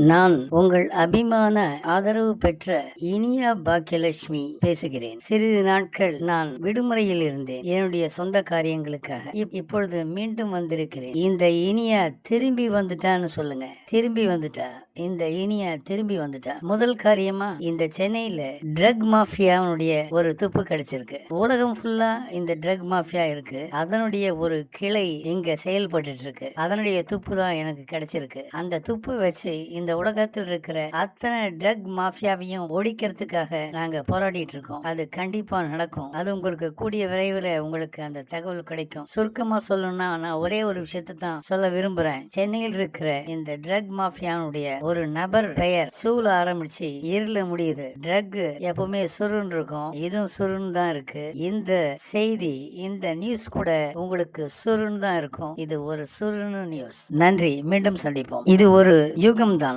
நான் உங்கள் அபிமான ஆதரவு பெற்ற இனியா பாக்கியலட்சுமி பேசுகிறேன். சிறிது நாட்கள் நான் விடுமுறையில் இருந்தேன். என்னுடைய சொந்த காரியங்களுக்காக இப்பொழுது மீண்டும் வந்திருக்கிறேன். இந்த இனியா திரும்பி வந்துட்டான்னு சொல்லுங்க. திரும்பி வந்துட்டா? இந்த இனியா திரும்பி வந்துட்டா? முதல் காரியமா இந்த சென்னையில ட்ரக் மாஃபியாவுடைய ஒரு துப்பு கிடைச்சிருக்கு. உலகம் ஃபுல்லா இந்த ட்ரக் மாஃபியா இருக்கு. அதனுடைய ஒரு கிளை இங்க செயல்பட்டு இருக்கு. அதனுடைய துப்பு தான் எனக்கு கிடைச்சிருக்கு. அந்த துப்பு வச்சு இந்த இந்த உலகத்தில் இருக்கிற அத்தனை ட்ரக் மாஃபியாவையும் ஒழிக்கிறதுக்காக நாங்க போராடிட்டு இருக்கோம் அது கண்டிப்பா நடக்கும். அது உங்களுக்கு கூடிய விரைவில் உங்களுக்கு அந்த தகவல் கிடைக்கும். சுருக்கமா சொல்லணும்னா நான் ஒரே ஒரு விஷயத்தை தான் சொல்ல விரும்புறேன். சென்னையில் இருக்கிற இந்த ட்ரக் மாஃபியானுடைய ஒரு நபர் பெயர் சூழ ஆரம்பிச்சு இருள முடியுது. ட்ரக் எப்பவுமே சுருன்னு இருக்கும் இதுவும் சுருன்னு தான் இருக்கு. இந்த செய்தி இந்த நியூஸ் கூட உங்களுக்கு சுருன்னு தான் இருக்கும். இது ஒரு சுருன்னு நியூஸ் நன்றி. மீண்டும் சந்திப்போம். இது ஒரு யுகம் தான்